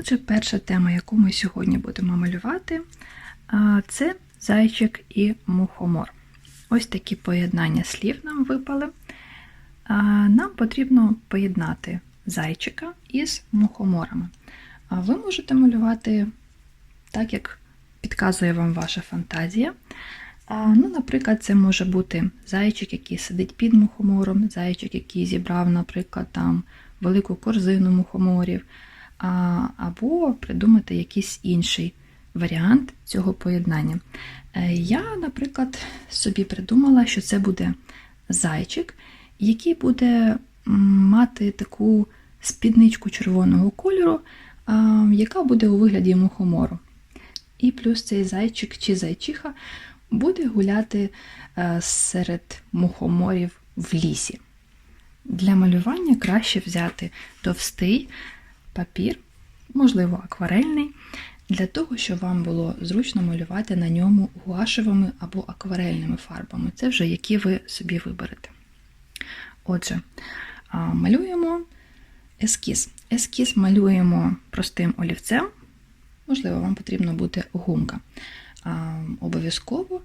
Отже, перша тема, яку ми сьогодні будемо малювати, це зайчик і мухомор. Ось такі поєднання слів нам випали. Нам потрібно поєднати зайчика із мухоморами. Ви можете малювати так, як підказує вам ваша фантазія. Ну, Наприклад, це може бути зайчик, який сидить під мухомором, зайчик, який зібрав, наприклад, там велику корзину мухоморів, або придумати якийсь інший варіант цього поєднання. Е, Я, наприклад, собі придумала, що це буде зайчик, який буде мати таку спідничку червоного кольору, яка буде у вигляді мухомору. І плюс цей зайчик чи зайчиха буде гуляти е, серед мухоморів в лісі. Для малювання краще взяти товстий папір, можливо, акварельний, для того, щоб вам було зручно малювати на ньому гуашевими або акварельними фарбами. Це вже які ви собі виберете. Отже, малюємо ескіз. Ескіз малюємо простим олівцем. Можливо, вам потрібно буде гумка. Обов'язково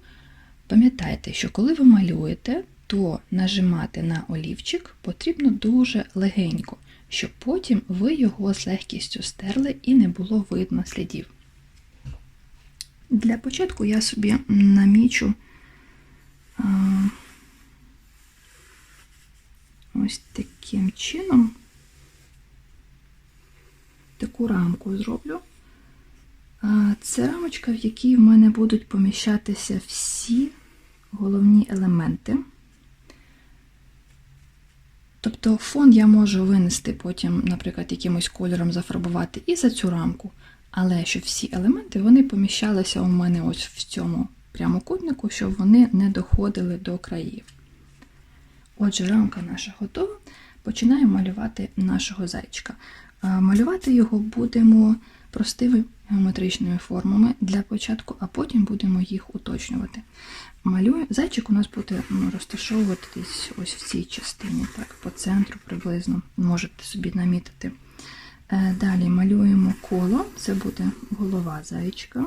пам'ятайте, що коли ви малюєте, то нажимати на олівчик потрібно дуже легенько, щоб потім ви його з легкістю стерли і не було видно слідів. Для початку я собі намічу ось таким чином таку рамку зроблю. Це рамочка, в якій в мене будуть поміщатися всі головні елементи. Тобто фон я можу винести потім, наприклад, якимось кольором зафарбувати і за цю рамку. Але щоб всі елементи вони поміщалися у мене ось в цьому прямокутнику, щоб вони не доходили до країв. Отже, рамка наша готова. Починаємо малювати нашого зайчика. Малювати його будемо простими геометричними формами для початку, а потім будемо їх уточнювати. Малюю... Зайчик у нас буде ну, розташовуватись ось в цій частині, так, по центру приблизно, можете собі намітити. Е, Далі малюємо коло, це буде голова зайчика.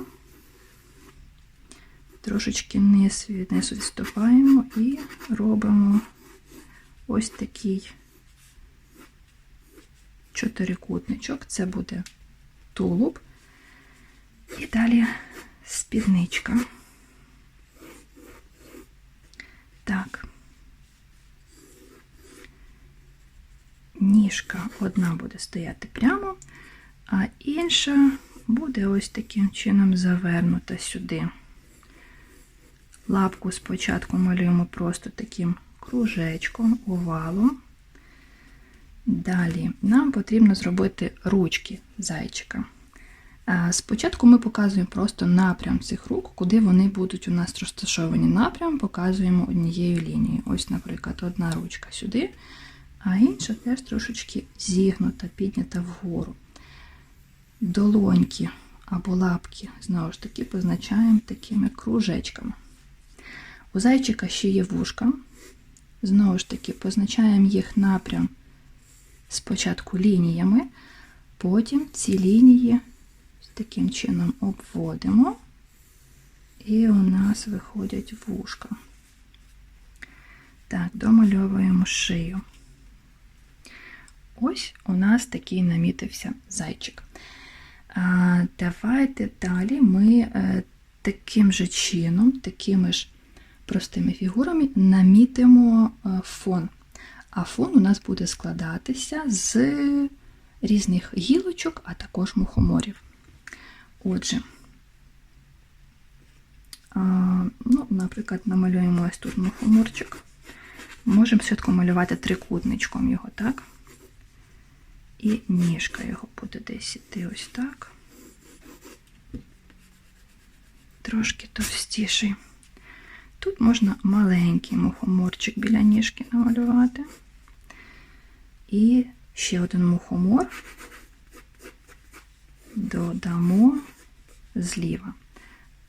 Трошечки низ низу відступаємо і робимо ось такий чотирикутничок. Це буде тулуб. І далі спідничка. Так. Ніжка одна буде стояти прямо, а інша буде ось таким чином завернута сюди. Лапку спочатку малюємо просто таким кружечком, овалом. Далі нам потрібно зробити ручки зайчика. Спочатку ми показуємо просто напрям цих рук, куди вони будуть у нас розташовані. Напрям показуємо однією лінією. Ось, наприклад, одна ручка сюди, а інша теж трошечки зігнута, піднята вгору. Долоньки або лапки, знову ж таки, позначаємо такими кружечками. У зайчика ще є вушка. Знову ж таки, позначаємо їх напрям спочатку лініями, потім ці лінії таким чином обводимо, і у нас виходять вушка. Так, домальовуємо шию. Ось у нас такий намітився зайчик. А, Давайте далі ми е, таким же чином, такими ж простими фігурами намітимо е, фон. А фон у нас буде складатися з різних гілочок, а також мухоморів. Отже, ну, наприклад, намалюємо ось тут мухоморчик. Можемо спочатку малювати трикутничком його, так? І ніжка його буде десь іти ось так. Трошки товстіший. Тут можна маленький мухоморчик біля ніжки намалювати. І ще один мухомор додамо зліва.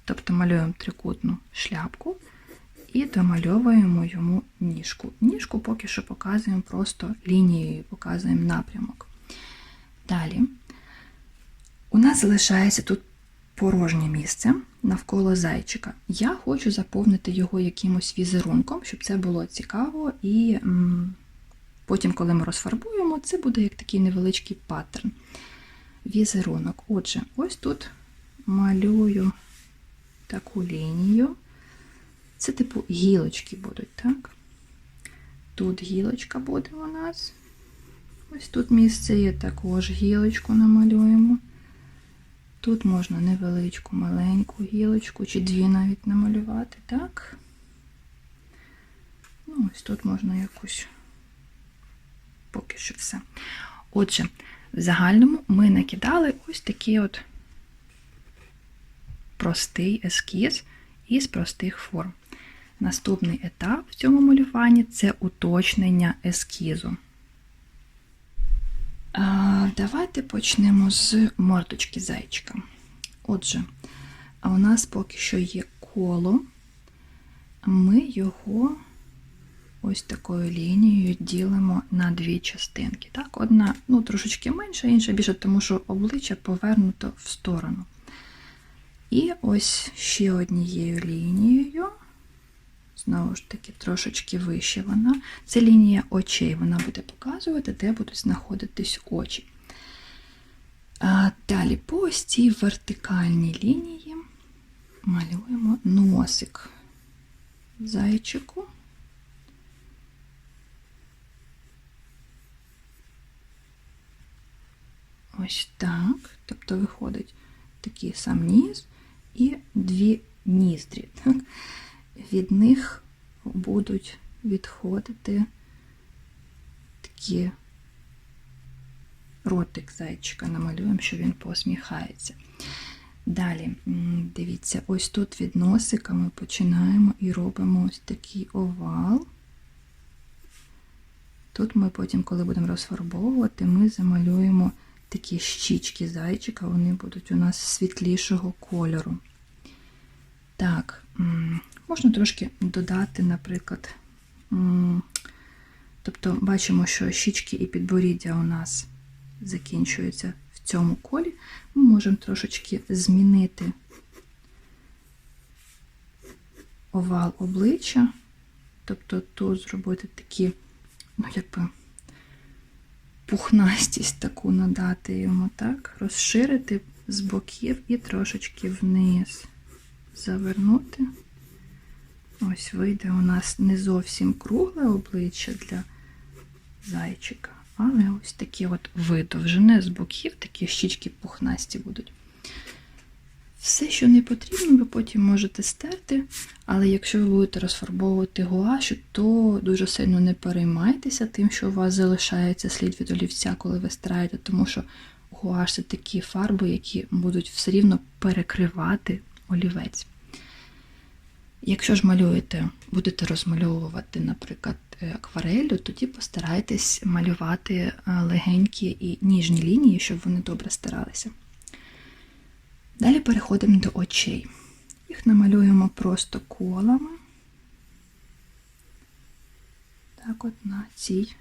Тобто малюємо трикутну шляпку і домальовуємо йому ніжку. Ніжку поки що показуємо просто лінією, показуємо напрямок. Далі У нас залишається тут порожнє місце навколо зайчика. Я хочу заповнити його якимось візерунком, щоб це було цікаво, і потім, коли ми розфарбуємо, це буде як такий невеличкий паттерн. Візерунок. Отже, ось тут малюю таку лінію. Це типу гілочки будуть, так? Тут гілочка буде у нас. Ось тут місце є також гілочку намалюємо. Тут можна невеличку, маленьку гілочку, чи дві навіть намалювати, так? Ну, ось тут можна якусь поки що все. Отже, в загальному ми накидали ось такий от простий ескіз із простих форм. Наступний етап в цьому малюванні це уточнення ескізу. Давайте почнемо з мордочки зайчика. Отже, у нас поки що є коло, ми його ось такою лінією ділимо на дві частинки. Так, Одна ну, трошечки менша, інша більше, тому що обличчя повернуто в сторону. І ось ще однією лінією, знову ж таки, трошечки вище вона. Це лінія очей. Вона буде показувати, де будуть знаходитись очі. А Далі по ось цій вертикальній лінії малюємо носик зайчику. Ось так. Тобто виходить такий сам ніс і дві ніздрі. Так? Від них будуть відходити такі ротик зайчика, намалюємо, що він посміхається. Далі, дивіться, ось тут від носика ми починаємо і робимо ось такий овал. Тут ми потім, коли будемо розфарбовувати, ми замалюємо такі щічки зайчика, вони будуть у нас світлішого кольору. Так, можна трошки додати, наприклад, тобто бачимо, що щічки і підборіддя у нас закінчуються в цьому колі. Ми можемо трошечки змінити овал обличчя, тобто тут зробити такі, ну, якби пухнастість таку надати йому, так, розширити з боків і трошечки вниз завернути. Ось вийде у нас не зовсім кругле обличчя для зайчика, але ось такі от видовжене з боків, такі щічки пухнасті будуть. Все, що не потрібно, ви потім можете стерти, але якщо ви будете розфарбовувати гуашу, то дуже сильно не переймайтеся тим, що у вас залишається слід від олівця, коли ви стираєте, тому що гуаш це такі фарби, які будуть все рівно перекривати олівець. Якщо ж малюєте, будете розмальовувати, наприклад, акварелью, тоді постарайтесь малювати е, легенькі і ніжні лінії, щоб вони добре стиралися. Далі переходимо до очей. Їх намалюємо просто колами. Так от на цій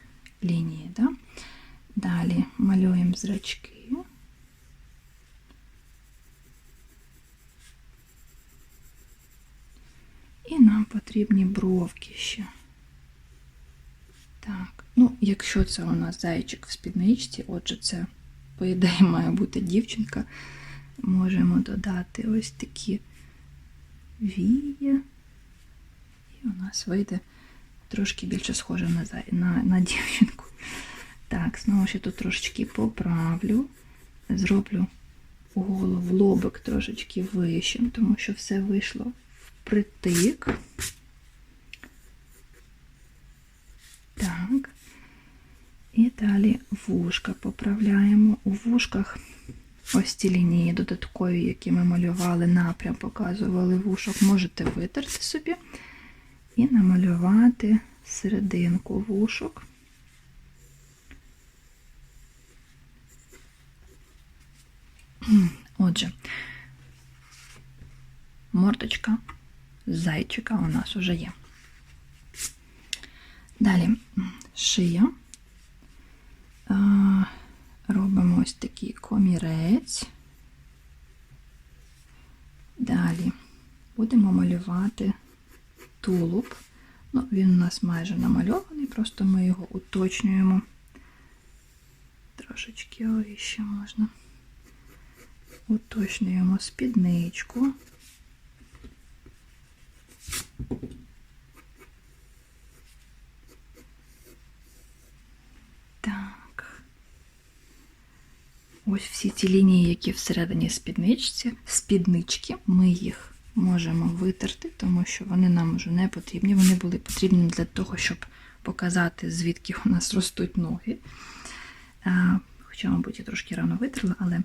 лінії. Да? Далі малюємо зрачки. І нам потрібні бровки ще. Так, ну, якщо це у нас зайчик в спідничці, отже, це, по ідеї, має бути дівчинка, можемо додати ось такі вії. І у нас вийде трошки більше схоже на, на, на дівчинку. Так, знову я тут трошечки поправлю, зроблю голову, лобик трошечки вищим, тому що все вийшло впритик. Так. І далі вушка поправляємо. У вушках ось ці лінії додаткові, які ми малювали, напрям показували вушок, можете витерти собі і намалювати серединку вушок. Отже, мордочка зайчика у нас уже є. Далі шия. ось такий комірець. Далі будемо малювати тулуб. Ну, Він у нас майже намальований, просто ми його уточнюємо. Трошечки ще можна. Уточнюємо спідничку. Ось всі ці лінії, які всередині спідничці, спіднички, ми їх можемо витерти, тому що вони нам вже не потрібні. Вони були потрібні для того, щоб показати, звідки у нас ростуть ноги. Хоча, мабуть, я трошки рано витерла, але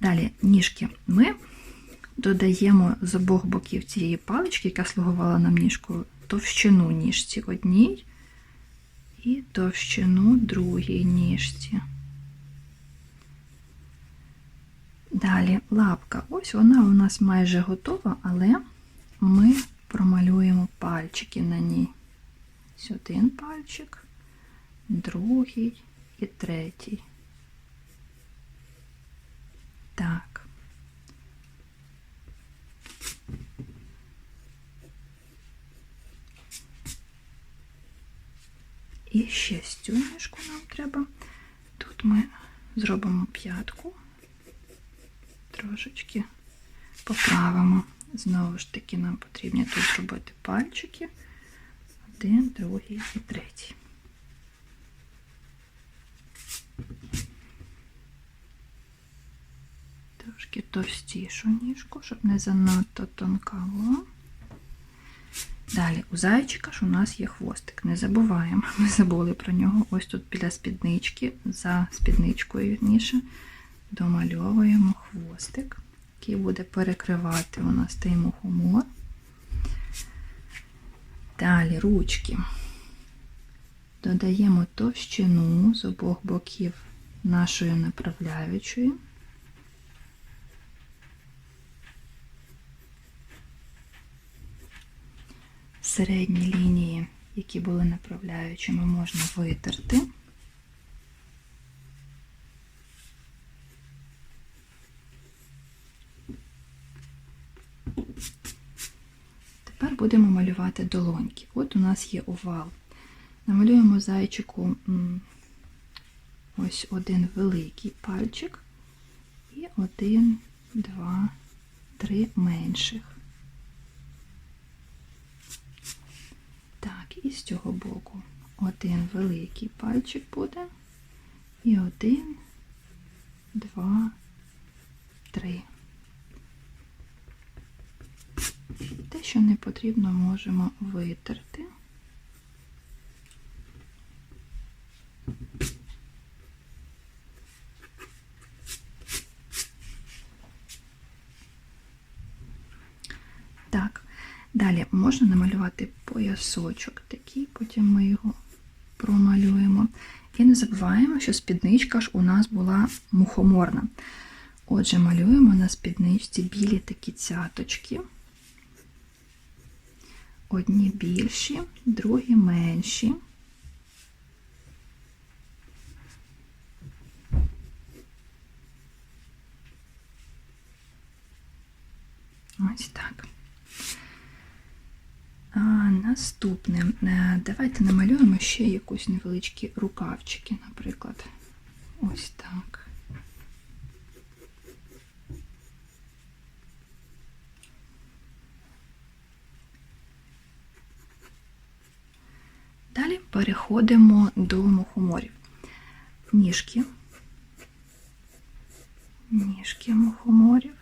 далі ніжки ми додаємо з обох боків цієї палички, яка слугувала нам ніжкою, товщину ніжці одній і товщину другій ніжці. Далі лапка. Ось вона у нас майже готова, але ми промалюємо пальчики на ній. Ось один пальчик, другий і третій. Так. І ще з цю нам треба. Тут ми зробимо п'ятку, трошечки поправимо. Знову ж таки, нам потрібно тут зробити пальчики. Один, другий і третій. Трошки товстішу ніжку, щоб не занадто тонка була. Далі, у зайчика ж у нас є хвостик. Не забуваємо, ми забули про нього. Ось тут біля спіднички, за спідничкою вірніше, домальовуємо хвостик, який буде перекривати у нас той мухомор. Далі ручки. Додаємо товщину з обох боків нашої направляючої. середні лінії, які були направляючими, можна витерти. Тепер будемо малювати долоньки. От у нас є овал. Намалюємо зайчику ось один великий пальчик і один, два, три менших. Так, і з цього боку один великий пальчик буде. І один, два, три. Що не потрібно, можемо витерти. Так, далі можна намалювати поясочок такий, потім ми його промалюємо. І не забуваємо, що спідничка ж у нас була мухоморна. Отже, малюємо на спідничці білі такі цяточки. Одні більші, другі менші. Ось так. А, Наступне. Е, давайте намалюємо ще якусь невеличкі рукавчики, наприклад. Ось так. Далі переходимо до мухоморів. Ніжки. Ніжки мухоморів.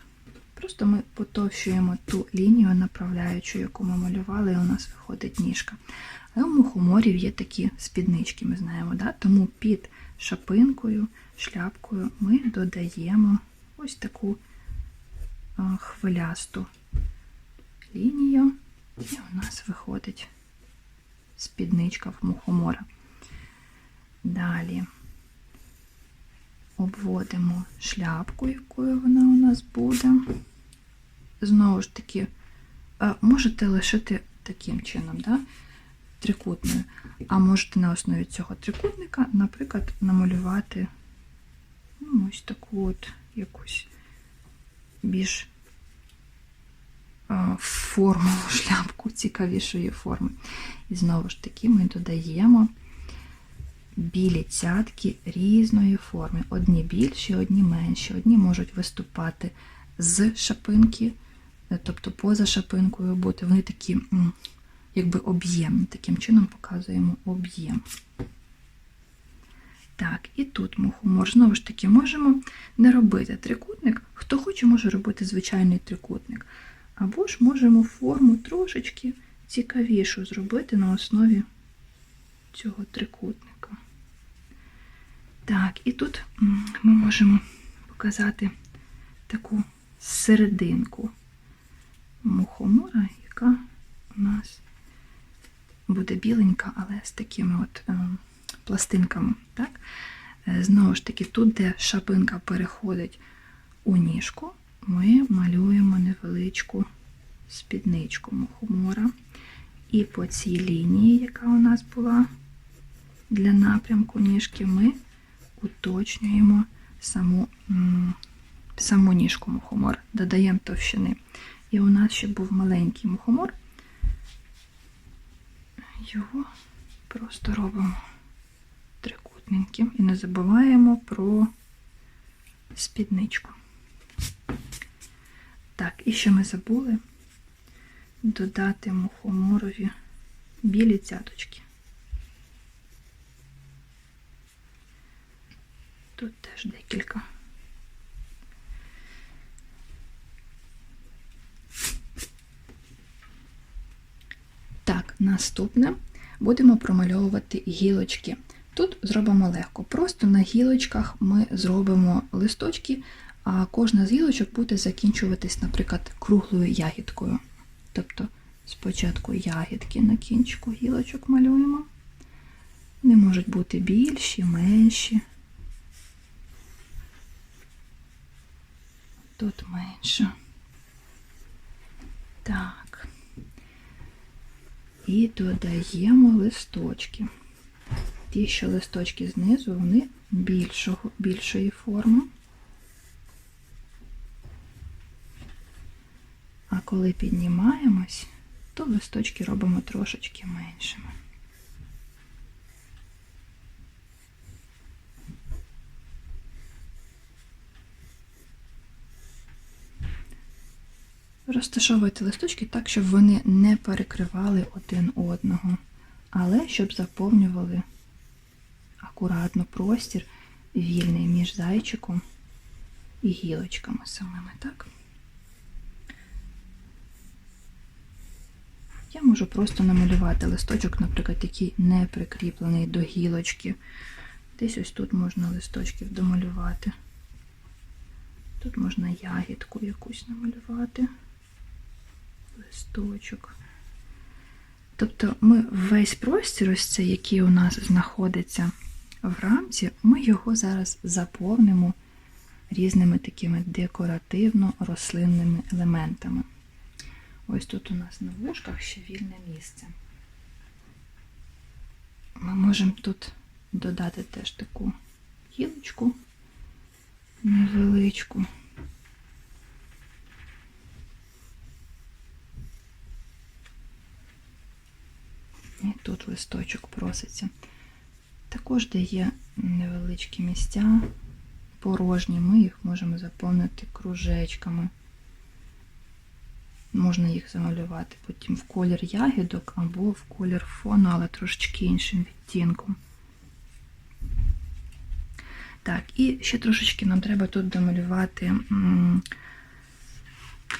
Просто ми потовщуємо ту лінію направляючу, яку ми малювали, і у нас виходить ніжка. Але у мухоморів є такі спіднички, ми знаємо, да? тому під шапинкою, шляпкою ми додаємо ось таку хвилясту лінію, і у нас виходить спідничка в мухомора. Далі обводимо шляпку, якою вона у нас буде. Знову ж таки, можете лишити таким чином, да? трикутною. А можете на основі цього трикутника, наприклад, намалювати ну, ось таку от якусь більш е, форму, шляпку цікавішої форми. І знову ж таки ми додаємо білі цятки різної форми. Одні більші, одні менші. Одні можуть виступати з шапинки, е, тобто поза шапинкою бути. Вони такі, якби об'ємні. Таким чином показуємо об'єм. Так, і тут мухомор. Знову ж таки, можемо не робити трикутник. Хто хоче, може робити звичайний трикутник. Або ж можемо форму трошечки цікавішу зробити на основі цього трикутника. Так, і тут ми можемо показати таку серединку мухомора, яка у нас буде біленька, але з такими от е, пластинками. Так? Е, Знову ж таки, тут, де шапинка переходить у ніжку, ми малюємо невеличку спідничку мухомора. І по цій лінії, яка у нас була для напрямку ніжки, ми уточнюємо саму, саму ніжку мухомора, додаємо товщини. І у нас ще був маленький мухомор. Його просто робимо трикутненьким і не забуваємо про спідничку. Так, і що ми забули? Додати мухоморові білі цяточки. Тут теж декілька. Так, наступне будемо промальовувати гілочки. Тут зробимо легко. Просто на гілочках ми зробимо листочки, а кожна з гілочок буде закінчуватись, наприклад, круглою ягідкою. Тобто спочатку ягідки на кінчику гілочок малюємо. Вони можуть бути більші, менші. Тут менше. Так. І додаємо листочки. Ті, що листочки знизу, вони більшого, більшої форми. А коли піднімаємось, то листочки робимо трошечки меншими. Розташовуйте листочки так, щоб вони не перекривали один одного, але щоб заповнювали акуратно простір вільний між зайчиком і гілочками самими, так? Я можу просто намалювати листочок, наприклад, який не прикріплений до гілочки. Десь ось тут можна листочків домалювати. Тут можна ягідку якусь намалювати, листочок. Тобто ми весь простір, ось цей, який у нас знаходиться в рамці, ми його зараз заповнимо різними такими декоративно-рослинними елементами. Ось тут у нас на вушках ще вільне місце. Ми можемо тут додати теж таку гілочку невеличку. І тут листочок проситься. Також, де є невеличкі місця порожні, ми їх можемо заповнити кружечками. Можна їх замалювати потім в колір ягідок або в колір фону, але трошечки іншим відтінком. Так, і ще трошечки нам треба тут домалювати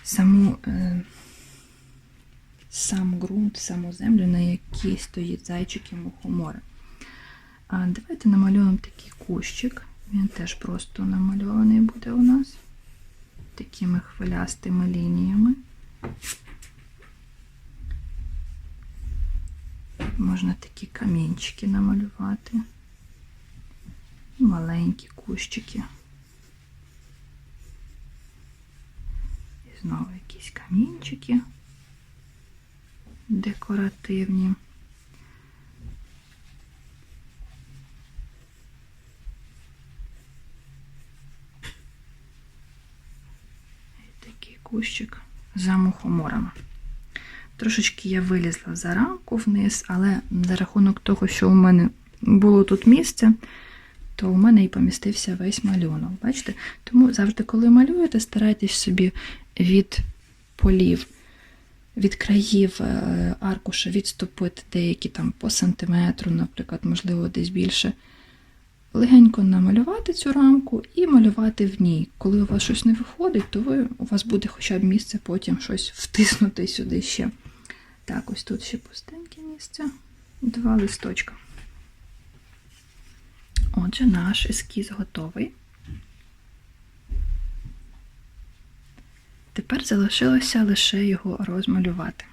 саму, е, сам ґрунт, саму землю, на якій стоїть зайчик і мухомори. Давайте намалюємо такий кущик. Він теж просто намальований буде у нас такими хвилястими лініями. Можна такі камінчики намалювати. Маленькі кущики. І знову якісь камінчики декоративні. І такий за мухоморами. Трошечки я вилізла за рамку вниз, але за рахунок того, що у мене було тут місце, то у мене і помістився весь малюнок. Бачите? Тому завжди, коли малюєте, старайтесь собі від полів, від країв е, аркуша відступити деякі там по сантиметру, наприклад, можливо, десь більше. Легенько намалювати цю рамку і малювати в ній. Коли у вас щось не виходить, то ви, у вас буде хоча б місце потім щось втиснути сюди ще. Так, ось тут ще пустеньке місце. Два листочка. Отже, наш ескіз готовий. Тепер залишилося лише його розмалювати.